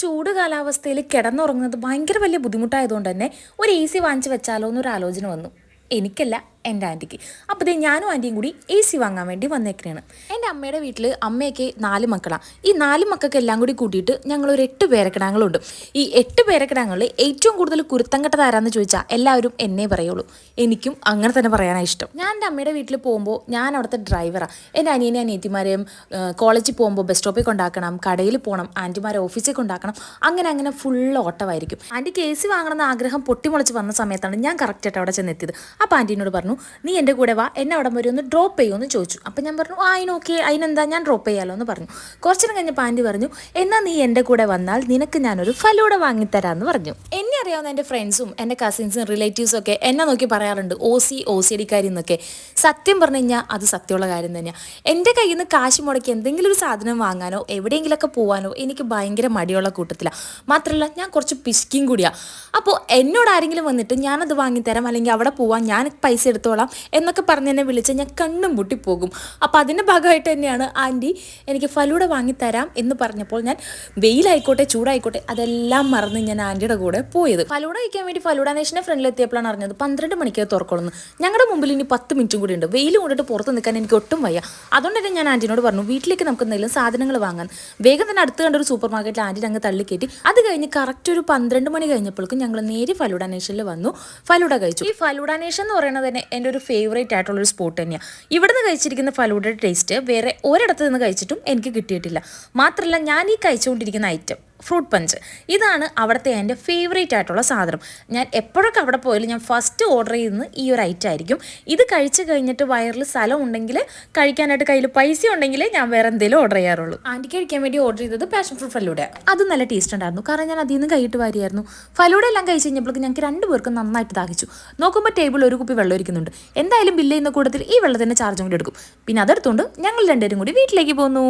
ചൂട് കാലാവസ്ഥയിൽ കിടന്നുറങ്ങുന്നത് ഭയങ്കര വലിയ ബുദ്ധിമുട്ടായതുകൊണ്ട് തന്നെ ഒരു എ സി വാങ്ങിച്ച് വെച്ചാലോ എന്നൊരു ആലോചന വന്നു. എനിക്കല്ല. എന്റെ ആന്റിക്ക്. അപ്പോൾ ഇതേ ഞാനും ആന്റിയും കൂടി എ സി വാങ്ങാൻ വേണ്ടി വന്നേക്കണേണ്. എന്റെ അമ്മയുടെ വീട്ടിൽ അമ്മയൊക്കെ നാല് മക്കളാണ് ഈ നാല് മക്കൾക്ക് എല്ലാം കൂടി കൂട്ടിയിട്ട് ഒരു എട്ട് പേരക്കിടാങ്ങളുണ്ട്. ഈ എട്ട് പേരക്കിടാങ്ങളിൽ ഏറ്റവും കൂടുതൽ കുരുത്തം ആരാന്ന് ചോദിച്ചാൽ എല്ലാവരും എന്നെ പറയുള്ളൂ. എനിക്കും അങ്ങനെ തന്നെ പറയാനാണ് ഇഷ്ടം. ഞാൻ എന്റെ അമ്മയുടെ വീട്ടിൽ പോകുമ്പോൾ ഞാൻ അവിടുത്തെ ഡ്രൈവറാണ് എന്റെ അനിയനെ അനിയത്തിമാരെയും കോളേജിൽ പോകുമ്പോൾ ബസ് സ്റ്റോപ്പിൽ കൊണ്ടാക്കണം കടയിൽ പോകണം ആന്റിമാരെ ഓഫീസിൽ കൊണ്ടാക്കണം അങ്ങനെ അങ്ങനെ ഫുൾ ഓട്ടമായിരിക്കും. ആന്റിക്ക് എ സി വാങ്ങണമെന്ന് ആഗ്രഹം പൊട്ടിമുളച്ച് വന്ന സമയത്താണ് ഞാൻ കറക്റ്റായിട്ട് അവിടെ ചെന്നെത്തിയത്. അപ്പോൾ ആന്റീനോട് പറഞ്ഞു നീ എന്റെ കൂടെ വാ എന്നെ അവിടെ വരെ ഒന്ന് ഡ്രോപ്പ് ചെയ്യുമെന്ന് ചോദിച്ചു. അപ്പം ഞാൻ പറഞ്ഞു ആ അതിന് ഓക്കെ അതിനെന്താ ഞാൻ ഡ്രോപ്പ് ചെയ്യാമല്ലോ എന്ന് പറഞ്ഞു. കുറച്ചു നേരം കഴിഞ്ഞ് പാന്റി പറഞ്ഞു എന്നാൽ നീ എന്റെ കൂടെ വന്നാൽ നിനക്ക് ഞാനൊരു ഫലൂടെ വാങ്ങിത്തരാമെന്ന് പറഞ്ഞു. അറിയാവുന്ന എന്റെ ഫ്രണ്ട്സും എന്റെ കസിൻസും റിലേറ്റീവ്സും ഒക്കെ എന്നെ നോക്കി പറയാറുണ്ട് ഒ സി ഒ സി ഡിക്കാരി എന്നൊക്കെ. സത്യം പറഞ്ഞു കഴിഞ്ഞാൽ അത് സത്യമുള്ള കാര്യം തന്നെയാണ് എന്റെ കയ്യിൽ നിന്ന് കാശ് മുടക്കി എന്തെങ്കിലും ഒരു സാധനം വാങ്ങാനോ എവിടെയെങ്കിലുമൊക്കെ പോകാനോ എനിക്ക് ഭയങ്കര മടിയുള്ള കൂട്ടത്തിലാണ് മാത്രമല്ല ഞാൻ കുറച്ച് പിശുക്കിയും കൂടിയാണ് അപ്പോൾ എന്നോട് ആരെങ്കിലും വന്നിട്ട് ഞാനത് വാങ്ങിത്തരാം അല്ലെങ്കിൽ അവിടെ പോവാം ഞാൻ പൈസ എടുത്തോളാം എന്നൊക്കെ പറഞ്ഞ് എന്നെ വിളിച്ച് ഞാൻ കണ്ണും പൊട്ടിപ്പോകും അപ്പോൾ അതിന്റെ ഭാഗമായിട്ട് തന്നെയാണ് ആന്റി എനിക്ക് ഫലൂടെ വാങ്ങിത്തരാം എന്ന് പറഞ്ഞപ്പോൾ ഞാൻ വെയിലായിക്കോട്ടെ ചൂടായിക്കോട്ടെ അതെല്ലാം മറന്ന് ഞാൻ ആന്റിയുടെ കൂടെ പോയത് ഫലൂട കഴിക്കാൻ വേണ്ടി ഫലൂഡ നേഷനെ ഫ്രണ്ടിൽ എത്തിയപ്പോഴാണ് അറിഞ്ഞത് പന്ത്രണ്ട് മണിക്ക് തുറക്കണമെന്ന് ഞങ്ങളുടെ മുമ്പിൽ ഇനി പത്ത് മിനിറ്റും കൂടി ഉണ്ട്. വെയിൽ കൊണ്ടിട്ട് പുറത്ത് നിൽക്കാൻ എനിക്ക് ഒട്ടും വയ്യ. അതുകൊണ്ട് തന്നെ ഞാൻ ആന്റിനോട് പറഞ്ഞു വീട്ടിലേക്ക് നമുക്ക് എന്തെങ്കിലും സാധനങ്ങൾ വാങ്ങാൻ. വേഗം തന്നെ അടുത്ത് കണ്ട ഒരു സൂപ്പർ മാർക്കറ്റിൽ ആന്റി അങ്ങ് തള്ളിക്കയറ്റി അത് കഴിഞ്ഞ് കറക്റ്റ് ഒരു പന്ത്രണ്ട് മണി കഴിഞ്ഞപ്പോഴേക്കും ഞങ്ങൾ നേരെ ഫലൂഡ നേഷനിൽ വന്നു. ഫലൂഡ കഴിച്ചു. ഈ ഫലൂഡ നേഷൻ എന്ന് പറയുന്നത് തന്നെ എന്റെ ഒരു ഫേവറേറ്റ് ആയിട്ടുള്ള ഒരു സ്പോട്ട് തന്നെയാണ് ഇവിടുന്ന് കഴിച്ചിരിക്കുന്ന ഫലൂഡ ടേസ്റ്റ് വേറെ ഒരിടത്ത് നിന്ന് കഴിച്ചിട്ടും എനിക്ക് കിട്ടിയിട്ടില്ല. മാത്രമല്ല ഞാൻ ഈ കഴിച്ചുകൊണ്ടിരിക്കുന്ന ഐറ്റം ഫ്രൂട്ട് പഞ്ച് ഇതാണ് അവിടുത്തെ എന്റെ ഫേവറേറ്റ് ആയിട്ടുള്ള സാധനം. ഞാൻ എപ്പോഴൊക്കെ അവിടെ പോയാലും ഞാൻ ഫസ്റ്റ് ഓർഡർ ചെയ്യുന്നത് ഈ ഒരു ഐറ്റം ആയിരിക്കും. ഇത് കഴിച്ച് കഴിഞ്ഞിട്ട് വയറിൽ സ്ഥലം ഉണ്ടെങ്കിൽ കഴിക്കാനായിട്ട് കയ്യിൽ പൈസ ഉണ്ടെങ്കിൽ ഞാൻ വേറെ എന്തെങ്കിലും ഓർഡർ ചെയ്യാറുള്ളൂ. ആന്റിക്ക് കഴിക്കാൻ വേണ്ടി ഓർഡർ ചെയ്തത് പാഷൻ ഫ്രൂട്ട് ഫലൂടെ. അത് നല്ല ടേസ്റ്റ് ഉണ്ടായിരുന്നു. കാരണം ഞാൻ അതിൽ നിന്ന് കൈയിട്ട് വാരിയായിരുന്നു. ഫലൂടെ എല്ലാം കഴിച്ച് കഴിഞ്ഞപ്പോഴേക്കും ഞങ്ങൾക്ക് രണ്ടുപേർക്കും നന്നായിട്ട് ദാഹിച്ചു. നോക്കുമ്പോൾ ടേബിൾ ഒരു കുപ്പി വെള്ളം ഇരിക്കുന്നുണ്ട് എന്തായാലും ബില്ല് ചെയ്യുന്ന കൂട്ടത്തിൽ ഈ വെള്ളത്തിന്റെ ചാർജും കൂടി എടുക്കും. പിന്നെ അതെടുത്തുകൊണ്ട് ഞങ്ങൾ രണ്ടുപേരും കൂടി വീട്ടിലേക്ക് പോന്നു